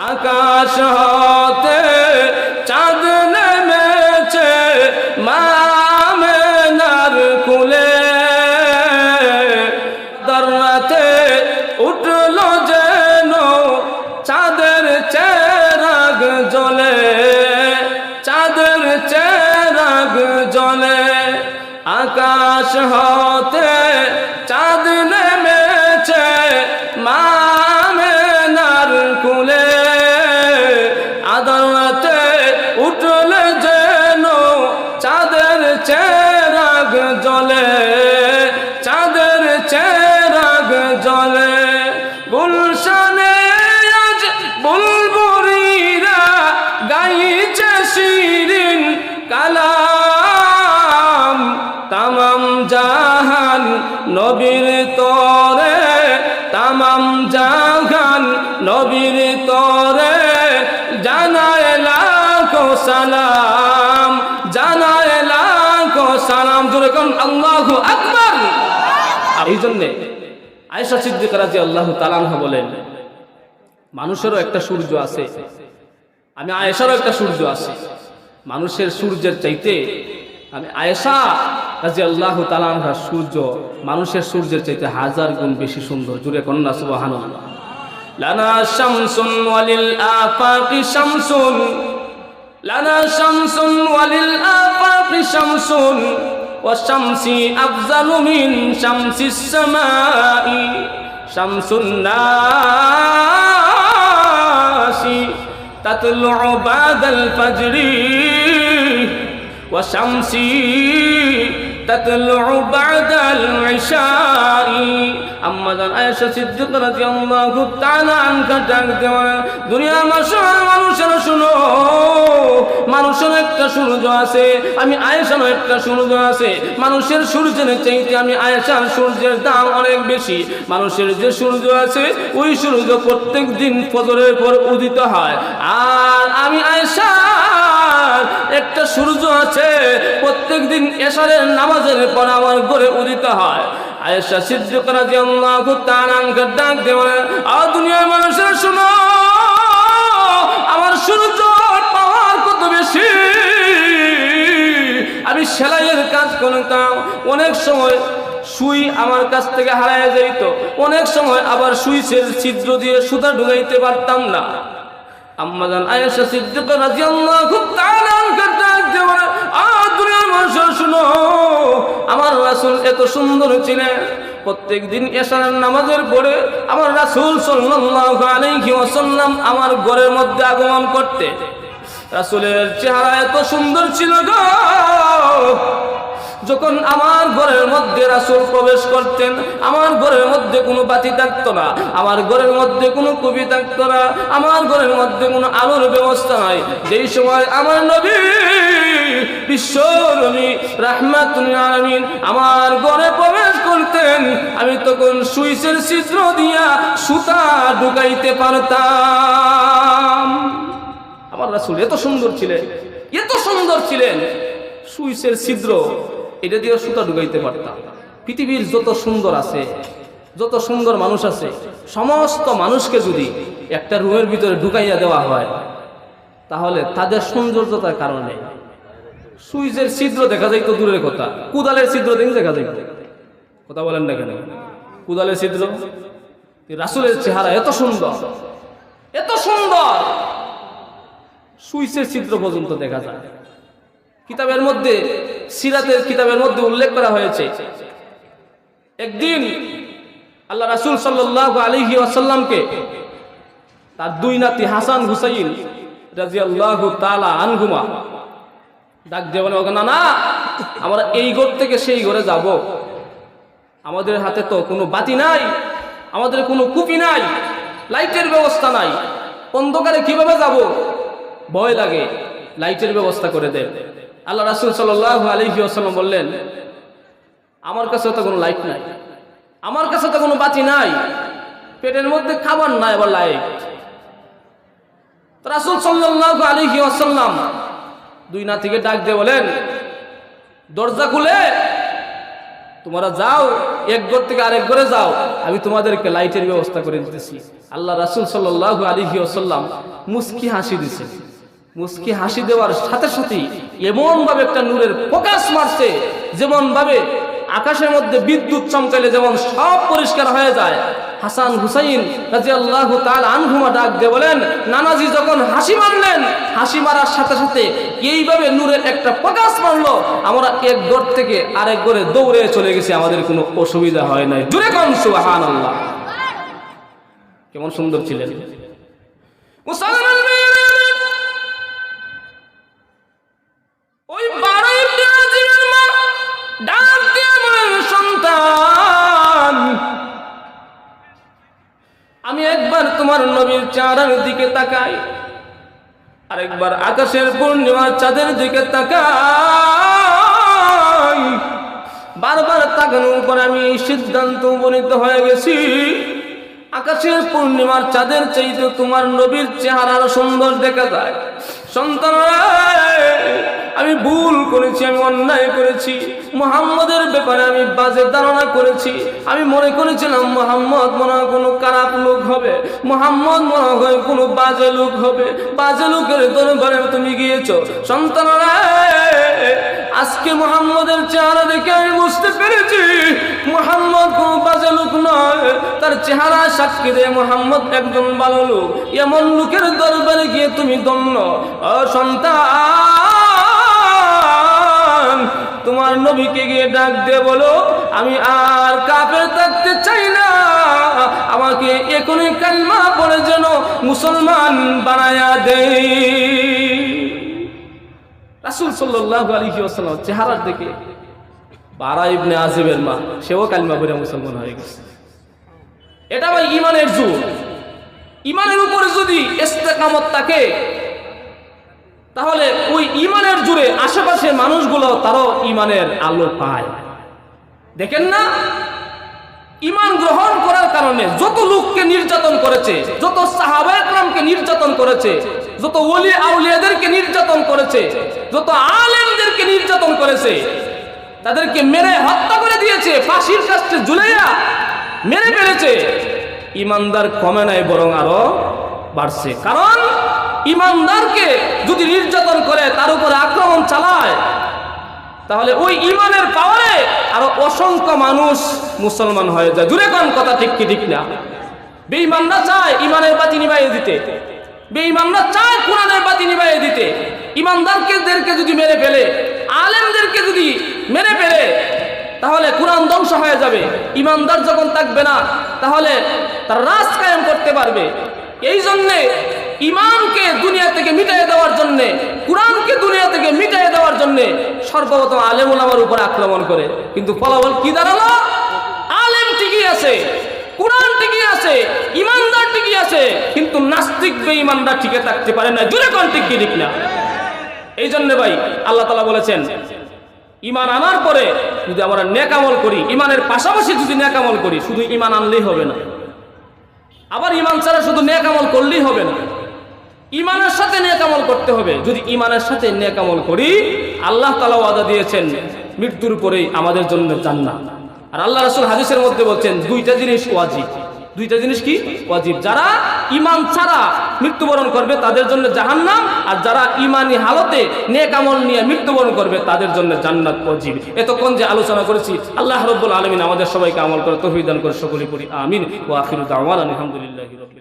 আকাশ হতে চাঁদ নেমেছে মামেনার কুলে দরনাতে উঠল যেন চাঁদের চেরাগ জ্বলে চাঁদের চেরাগ জ্বলে আকাশ হতে চাঁদ নেমেছে জাহান, নবীর তরে, তামাম জাহান, নবীর তরে, জানায় লাখো সালাম, জানায় লাখো সালাম। জোরে কোন, আল্লাহু আকবার! এই জন্যে আয়েশা সিদ্দিক রাজি আল্লাহ তালানহা বলেন, মানুষেরও একটা সূর্য আছে, আমি আয়েশারও একটা সূর্য আছে। মানুষের সূর্যের চাইতে আমি আয়েশা রাজি আল্লাহ তালানহা সূর্য মানুষের সূর্যের চাইতে হাজার গুণ বেশি সুন্দর জুড়ে কন্যা সুবাহান লানা শামসুন ওয়ালিল আফাকি শামসুন লানা শামসুন ওয়ালিল আফাকি শামসুন والشمس أفضل من شمس السماء شمس الناس تطلع بعد الفجر وشمس تطلع بعد العشاء আম্মা জান আয়েশা সিদ্দিক রাদিয়াল্লাহু তাআলা আনহা ডাক দেওয়া দুনিয়ার মানুষের মানুষের শুনো মানুষের একটা সূর্য আছে আমি আয়েশারও একটা সূর্য আছে মানুষের সূর্যের চাইতে আমি আয়েশার সূর্যের দাম অনেক বেশি মানুষের যে সূর্য আছে ওই সূর্য প্রত্যেক দিন ফজরের পর উদিত হয় আর আমি আয়েশা একটা সূর্য আছে, প্রত্যেক দিন এশারের নামাজের পর আমার ঘরে উদিত হয়। আয়েশা সিদ্দিক রাদিয়াল্লাহু তাআলা ডাক দেওয়া আর দুনিয়ার মানুষের শুনো, আমার সূর্য পাওয়ার কত বেশি? আমি সেলাইয়ের কাজ করতাম, অনেক সময় সুই আমার কাছ থেকে হারায় যাইত, অনেক সময় আবার সুইচের ছিদ্র দিয়ে সুতা ঢুকাইতে পারতাম না। আম্মাজান আয়েশা সিদ্দিক রাদিয়াল্লাহু তাআলা এত সুন্দর ছিলেন প্রত্যেক দিন এশারের নামাজের পরে আমার রাসুল সাল্লাম আমার ঘরের মধ্যে আগমন করতে। রাসুলের চেহারা এত সুন্দর ছিল গো। যখন আমার ঘরের মধ্যে রাসুল প্রবেশ করতেন, আমার ঘরের মধ্যে কোনো বাতি থাকতো না, আমার ঘরের মধ্যে কোনো কবি থাকতো না, আমার ঘরের মধ্যে কোনো আলোর ব্যবস্থা নাই। যেই সময় আমার নবী, বিশ্ব নবী, রাহমাতুল আমার ঘরে প্রবেশ করতেন, আমি তখন সুইচের ছিদ্র দিয়া সুতা ঢুকাইতে পারতাম। আমার রাসূল এত সুন্দর ছিলেন, এত সুন্দর ছিলেন, সুইচের ছিদ্র এটা দিয়ে সুতা ঢুকাইতে পারতাম। পৃথিবীর যত সুন্দর আছে, যত সুন্দর মানুষ আছে, সমস্ত মানুষকে যদি একটা রুমের ভিতরে ঢুকাইয়া দেওয়া হয়, তাহলে তাদের সৌন্দর্যতার কারণে সুইচের ছিদ্র দেখা যায় তো দূরের কথা, কুদালের ছিদ্র দেখে দেখা যায় কথা বলেন না কেন? কুদালের ছিদ্র? রাসুলের চেহারা এত সুন্দর এত সুন্দর! সুইচের ছিদ্র পর্যন্ত দেখা যায়। কিতাবের মধ্যে সিরাতের কিতাবের মধ্যে উল্লেখ করা হয়েছে। একদিন আল্লাহ রাসুল সাল্লাহ আলহি আসাল্লামকে তার দুই নাতি হাসান হুসাইন রাজি আল্লাহ তালা আনহুমা ডাক দিয়ে ওকে না না আমরা এই ঘর থেকে সেই ঘরে যাব। আমাদের হাতে তো কোনো বাতি নাই, আমাদের কোনো কুপি নাই, লাইটের ব্যবস্থা নাই। অন্ধকারে কীভাবে যাব? ভয় লাগে, লাইটের ব্যবস্থা করে দেন। আল্লাহ রাসুল সাল্লাহ আলহি আসাল্লাম বললেন, আমার কাছে তো কোনো লাইট নাই, আমার কাছে তো কোনো বাতি নাই, পেটের মধ্যে খাবার নাই আবার লাইট। রাসুল সাল্লাহ আলহি আসাল্লাম দুই না থেকে ডাক দিয়ে বলেন, দরজা খুলে, তোমরা যাও, এক ঘর থেকে আরেক ঘরে যাও, আমি তোমাদেরকে লাইটের ব্যবস্থা করে দিতেছি। আল্লাহ রাসুল সাল্লাহ আলহি আসাল্লাম মুস্কি হাসি দিছে। মুস্কি হাসি দেওয়ার সাথে সাথেই এমন ভাবে একটা নূরের ফোকাস মারছে যেমন ভাবে আকাশের মধ্যে বিদ্যুৎ চমকাইলে যেমন সব পরিষ্কার হয়ে যায়। হাসান হুসাইন রাজি আল্লাহ তাল আনহুমা ডাক দিয়ে বলেন, নানাজি যখন হাসি মারলেন হাসি মারার সাথে সাথে এইভাবে নূরের একটা প্রকাশ মারলো, আমরা এক গড় থেকে আরেক গড়ে দৌড়ে চলে গেছি, আমাদের কোনো অসুবিধা হয় নাই। জুড়ে কম আল্লাহ কেমন সুন্দর ছিলেন। চারার দিকে তাকাই আরেকবার আকাশের পূর্ণিমার চাঁদের দিকে তাকাই বারবার তাকানোর পর আমি সিদ্ধান্ত উপনীত হয়ে গেছি, আকাশের পূর্ণিমার চাঁদের চাইতে তোমার নবীর চেহারার সুন্দর দেখা যায়। সন্তান আমি ভুল করেছি, আমি অন্যায় করেছি। মোহাম্মদের ব্যাপারে আমি বাজে ধারণা করেছি। আমি মনে করেছিলাম মোহাম্মদ মনে হয় কোনো খারাপ লোক হবে। মোহাম্মদ মনে হয় কোনো বাজে লোক হবে। বাজে লোকের দরবারে তুমি গিয়েছো। সন্তানরা, আজকে মোহাম্মদের চেহারা দেখে আমি বুঝতে পেরেছি, মোহাম্মদ কোনো বাজে লোক নয়। তার চেহারা সাক্ষী দেয় মোহাম্মদ একজন ভালো লোক। এমন লোকের দরবারে গিয়ে তুমি ও সন্তান! তোমার নবীকে গিয়ে ডাক দিয়ে বলো, আমি আর কাপের থাকতে চাই না। আমাকে এখনই কালমা পড়ে যেন মুসলমান বানায়া দেয় সাল্লাহ চেহারার দিকে বারা ইবনে আজিবের মা, সেও কালিমা পড়ে মুসলমান হয়ে গেছে। এটা ভাই ইমানের ইমানের উপরে যদি ইস্তেকামত থাকে তাহলে ওই ইমানের জুড়ে আশেপাশের মানুষগুলো তারও ইমানের আলো পায়। দেখেন না? ইমান গ্রহণ করার কারণে যত লোককে নির্যাতন করেছে, যত সাহাবায়ামকে নির্যাতন করেছে, যত ওলি আউলিয়াদেরকে নির্যাতন করেছে, যত আলেমদেরকে নির্যাতন করেছে, তাদেরকে মেরে হত্যা করে দিয়েছে, ফাঁসির কাছে ঝুলাইয়া মেরে ফেলেছে। ইমানদার কমে নাই, বরং আরও বাড়ছে। কারণ ইমানদারকে যদি নির্যাতন করে, তার উপরে আক্রমণ চালায়, তাহলে ওই ইমানের পাওয়ারে আরও অসংখ্য মানুষ মুসলমান হয়ে যায়। দূরে কোন কথা, ঠিক কি, ঠিক না? বেঈমানরা চায় ইমানের বাতি নিবাইয়ে দিতে। বেঈমানরা চায় কোরআনের বাতি নিবাইয়ে দিতে। ইমানদারকে যদি মেরে ফেলে, আলেমদেরকে যদি মেরে ফেলে, তাহলে কোরআন ধ্বংস হয়ে যাবে। ইমানদার যখন থাকবে না, তাহলে তার রাজ কায়েম করতে পারবে। এই জন্যে ইমানকে দুনিয়া থেকে মিটাই দেওয়ার জন্যে, কোরআনকে দুনিয়া থেকে মিটাই দেওয়ার জন্যে সর্বপ্রথম আলেম আমার উপর আক্রমণ করে। কিন্তু ফলাফল কি দাঁড়াল? আলেম ঠিকই আছে, কোরআন ঠিকই আছে, ইমানদার ঠিকই আছে, কিন্তু নাস্তিক বেঈমানদার ঠিকই থাকতে পারে না জুড়ে কোন ঠিক ঠিক না? এই জন্য ভাই, আল্লাহ তালা বলেছেন, ইমান আনার পরে যদি আমরা নেকামল করি, ইমানের পাশাপাশি যদি নেকামল করি, শুধু ইমান আনলেই হবে না। আবার ইমান ছাড়া শুধু নেকামল করলেই হবে না। ইমানের সাথে নেকামল করতে হবে। যদি ইমানের সাথে নেকামল করি, আল্লাহ তালা ওয়াদা দিয়েছেন, মৃত্যুর পরেই আমাদের জন্য জান্নাত। আর আল্লাহ রাসূল হাদিসের মধ্যে বলছেন, দুইটা জিনিস ওয়াজিব। দুইটা জিনিস কি? ওয়াজিব। যারা ইমান ছাড়া মৃত্যুবরণ করবে, তাদের জন্য জাহান্নাম, আর যারা ইমানি হালতে নেক আমল নিয়ে মৃত্যুবরণ করবে, তাদের জন্য জান্নাত ওয়াজিব। এতক্ষণ যে আলোচনা করেছি, আল্লাহ রব্বুল আলমিন আমাদের সবাইকে আমল করে তৌফিক দান করে সকলে পড়ি, আমিন। ও আখিরু আলহামদুলিল্লাহি